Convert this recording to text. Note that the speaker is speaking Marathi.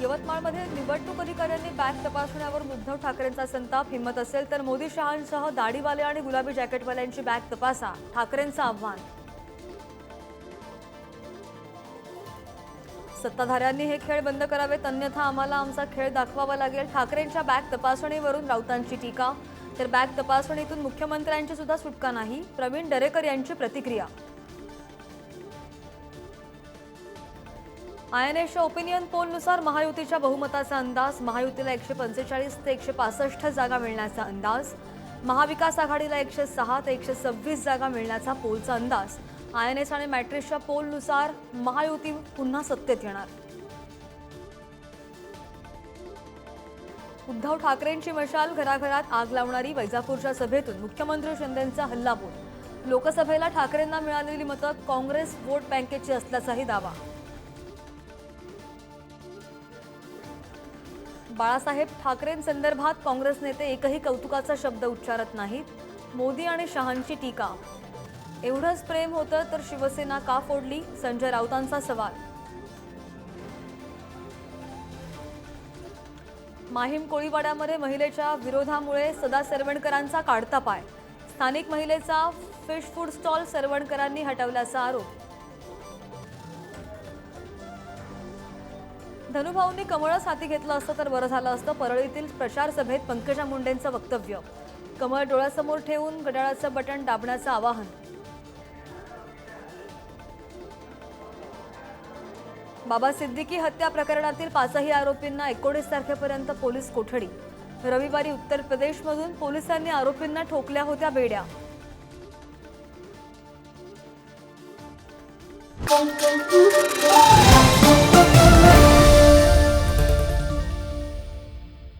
यवतमाळमध्ये निवडणूक अधिकाऱ्यांनी बॅग तपासण्यावर उद्धव ठाकरेंचा संताप. हिंमत असेल तर मोदी शहांसह दाढीवाले आणि गुलाबी जॅकेटवाल्यांची बॅग तपासा ठाकरेंचं आव्हान. सत्ताधाऱ्यांनी हे खेळ बंद करावेत अन्यथा आम्हाला आमचा खेळ दाखवावा लागेल. ठाकरेंच्या बॅग तपासणीवरून राऊतांची टीका. तर बॅग तपासणीतून मुख्यमंत्र्यांची सुद्धा सुटका नाही. प्रवीण दरेकर यांची प्रतिक्रिया. आय एन एसच्या ओपिनियन पोलनुसार महायुतीच्या बहुमताचा अंदाज महायुतीला एकशे पंचेचाळीस ते एकशे पासष्ट जागा मिळण्याचा अंदाज महाविकास आघाडीला एकशे सहा ते एकशे सव्वीस जागा मिळण्याचा पोलचा अंदाज. आय एन एस आणि मॅट्रिसच्या पोलनुसार महायुती पुन्हा सत्तेत येणार. उद्धव ठाकरेंची मशाल घराघरात आग लावणारी वैजापूरच्या सभेतून मुख्यमंत्री शिंदेंचा हल्लाबोल लोकसभेला ठाकरेंना मिळालेली मतं काँग्रेस वोट बँकेची असल्याचाही दावा. बाळासाहेब ठाकरेंसंदर्भात काँग्रेस नेते एकही कौतुकाचा शब्द उच्चारत नाहीत. मोदी आणि शहांची टीका. एवढंच प्रेम होतं तर शिवसेना का फोडली? संजय राऊतांचा सवाल. माहीम कोळीवाड्यामध्ये महिलेच्या विरोधामुळे सदा सरवणकरांचा काढता पाय. स्थानिक महिलेचा फिश फूड स्टॉल सरवणकरांनी हटवल्याचा आरोप. धनुभाऊंनी कमळच हाती घेतलं असतं तर बरं झालं असतं. परळीतील प्रचार सभेत पंकजा मुंडेंचं वक्तव्य. कमळ डोळ्यासमोर ठेवून घड्याळाचं बटन दाबण्याचं आवाहन. बाबा सिद्दीकी हत्या प्रकरणातील पाचही आरोपींना एकोणीस तारखेपर्यंत पोलीस कोठडी. रविवारी उत्तर प्रदेशमधून पोलिसांनी आरोपींना ठोकल्या होत्या बेड्या.